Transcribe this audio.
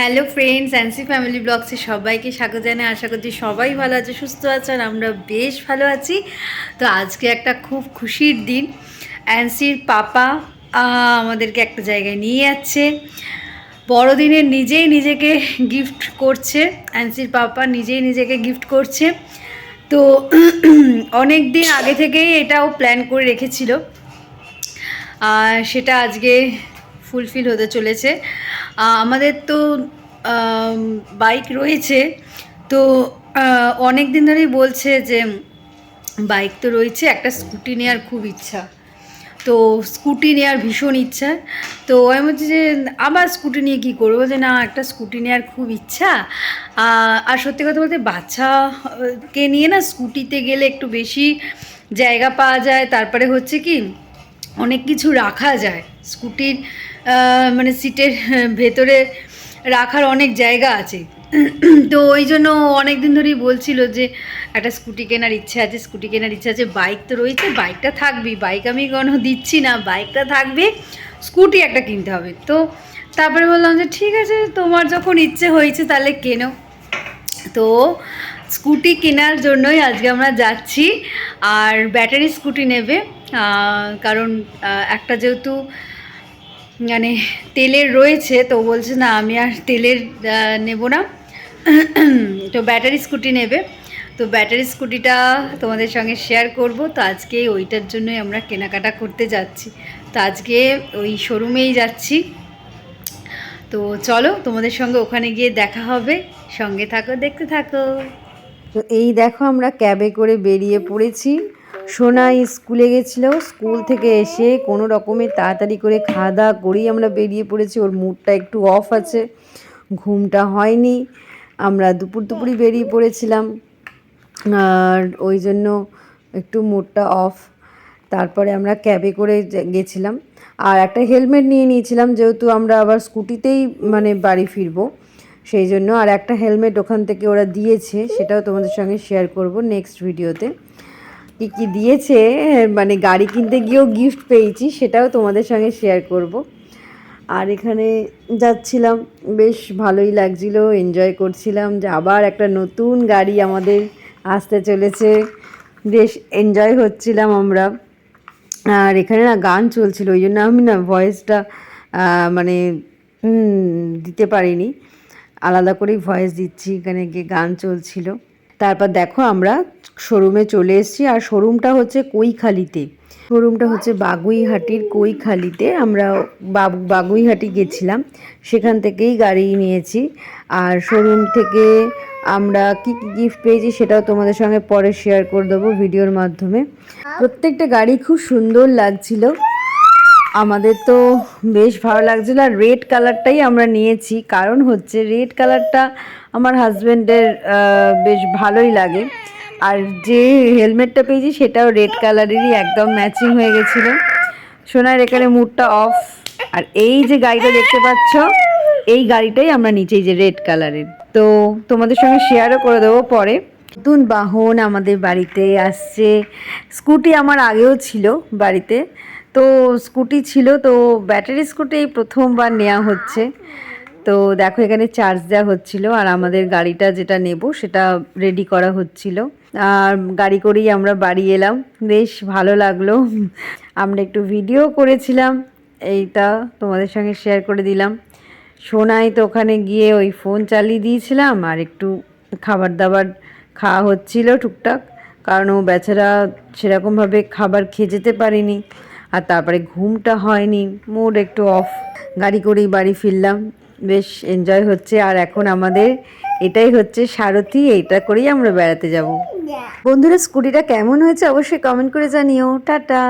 Hello friends অ্যান্সি family ব্লগসে সবাইকে স্বাগত জানাই। আশা করছি সবাই ভালো আছে, সুস্থ আছে আর আমরা বেশ ভালো আছি। তো আজকে একটা খুব খুশির দিন। অ্যান্সির পাপা আমাদেরকে একটা জায়গায় নিয়ে যাচ্ছে। বড়দিনে নিজেই নিজেকে গিফট করছে। অ্যান্সির পাপা নিজেই নিজেকে গিফট করছে। তো অনেক দিন আগে থেকেই এটাও প্ল্যান করে রেখেছিল। আর সেটা আজকে ফুলফিল হতে চলেছে। আমাদের তো বাইক রয়েছে। তো অনেক দিন ধরেই বলছে যে বাইক তো রয়েছে, একটা স্কুটি নেওয়ার খুব ইচ্ছা। তো স্কুটি নেওয়ার ভীষণ ইচ্ছা। তো, আমি বলছি যে, আবার স্কুটি নিয়ে কী করব? যে না, একটা স্কুটি নেওয়ার খুব ইচ্ছা। আর সত্যি কথা বলতে, বাচ্চাকে নিয়ে না স্কুটিতে গেলে একটু বেশি জায়গা পাওয়া যায়। তারপরে হচ্ছে কি অনেক কিছু রাখা যায়। স্কুটির মানে সিটের ভেতরে রাখার অনেক জায়গা আছে। তো ওই জন্য অনেক দিন ধরেই বলছিল যে, একটা স্কুটি কেনার ইচ্ছে আছে, স্কুটি কেনার ইচ্ছে আছে, বাইক তো রয়েছে, বাইকটা থাকবেই, বাইক আমি কোনো দিচ্ছি না, বাইকটা থাকবে, স্কুটি একটা কিনতে হবে। তো তারপরে বললাম যে, ঠিক আছে, তোমার যখন ইচ্ছে হয়েছে তাহলে কেনো। তো স্কুটি কেনার জন্যই আজকে আমরা যাচ্ছি, আর ব্যাটারি স্কুটি নেবে কারণ একটা যেহেতু মানে তেলের রয়েছে, তো বলছে না, আমি আর তেলের নেব না। তো ব্যাটারি স্কুটি নেবে। তো ব্যাটারি স্কুটিটা তোমাদের সঙ্গে শেয়ার করব। তো আজকে ওইটার জন্যই আমরা কেনাকাটা করতে যাচ্ছি। তো আজকে ওই শোরুমেই যাচ্ছি। তো চলো তোমাদের সঙ্গে ওখানে গিয়ে দেখা হবে। সঙ্গে থাকো, দেখতে থাকো। তো এই দেখো আমরা ক্যাবে করে বেরিয়ে পড়েছি। সোনা স্কুলে গেছিল। স্কুল থেকে এসে কোনো রকমে তাড়াতাড়ি করে খাওয়া দাওয়া করেই আমরা বেরিয়ে পড়েছি। ওর মুডটা একটু অফ আছে। ঘুমটা হয়নি। আমরা দুপুর দুপুরই বেরিয়ে পড়েছিলাম। আর ওই জন্য একটু মুডটা অফ তারপরে আমরা ক্যাবে করে গেছিলাম। আর একটা হেলমেট নিয়ে নিয়েছিলাম, যেহেতু আমরা আবার স্কুটিতেই মানে বাড়ি ফিরবো। সেই জন্য আর একটা হেলমেট ওখান থেকে ওরা দিয়েছে, সেটাও তোমাদের সঙ্গে শেয়ার করব নেক্সট ভিডিওতে কী কী দিয়েছে মানে গাড়ি কিনতে গিয়েও গিফট পেয়েছি, সেটাও তোমাদের সঙ্গে শেয়ার করব। আর এখানে যাচ্ছিলাম, বেশ ভালোই লাগছিল এনজয় করছিলাম যে আবার একটা নতুন গাড়ি আমাদের আসতে চলেছে। বেশ এনজয় হচ্ছিলাম আমরা। আর এখানে না গান চলছিল, ওই জন্য আমি না ভয়েসটা মানে দিতে পারিনি। আলাদা করেই ভয়েস দিচ্ছি, এখানে গিয়ে গান চলছিল। তারপর দেখো আমরা শোরুমে চলে এসেছি, আর শোরুমটা হচ্ছে কৈখালিতে। শোরুমটা হচ্ছে বাগুইহাটির কৈখালিতে। আমরা বাগুইহাটি গেছিলাম, সেখান থেকেই গাড়ি নিয়েছি। আর শোরুম থেকে আমরা কি কি গিফট পেয়েছি সেটাও তোমাদের সঙ্গে পরে শেয়ার করে দেবো ভিডিওর মাধ্যমে। প্রত্যেকটা গাড়ি খুব সুন্দর লাগছিল। আমাদের তো বেশ ভালো লাগছিল আর রেড কালারটাই আমরা নিয়েছি। কারণ হচ্ছে রেড কালারটা আমার হাজব্যান্ডের বেশ ভালোই লাগে। আর যে হেলমেটটা পেয়েছি সেটাও রেড কালারেরই একদম ম্যাচিং হয়ে গেছিল। সোনার এখানে মুডটা অফ আর এই যে গাড়িটা দেখতে পাচ্ছ, এই গাড়িটাই আমরা নিচেই যে রেড কালারের তো তোমাদের সঙ্গে শেয়ারও করে দেবো পরে। নতুন বাহন আমাদের বাড়িতে আসছে। স্কুটি আমার আগেও ছিল বাড়িতে। তো স্কুটি ছিল, তো ব্যাটারি স্কুটি এই প্রথমবার নেওয়া হচ্ছে। তো দেখো এখানে চার্জ দেওয়া হচ্ছিল আর আমাদের গাড়িটা যেটা নেব সেটা রেডি করা হচ্ছিল। আর গাড়ি করেই আমরা বাড়ি এলাম। বেশ ভালো লাগল। আমরা একটু ভিডিও করেছিলাম, এইটা তোমাদের সঙ্গে শেয়ার করে দিলাম। সোনাই তো ওখানে গিয়ে ওই ফোন চালিয়ে দিয়েছিলাম আর একটু খাবার দাবার খাওয়া হচ্ছিল টুকটাক, কারণ ও বেচারা সেরকমভাবে খাবার খেয়ে যেতে পারিনি। আর তারপরে ঘুমটা হয়নি মুড একটু অফ গাড়ি করেই বাড়ি ফিরলাম। বেশ এনজয় হচ্ছে। আর এখন আমাদের এটাই হচ্ছে সারথি এটা করেই আমরা বেড়াতে যাব। বন্ধুরা স্কুটিটা কেমন হয়েছে অবশ্যই কমেন্ট করে জানিও। টাটা!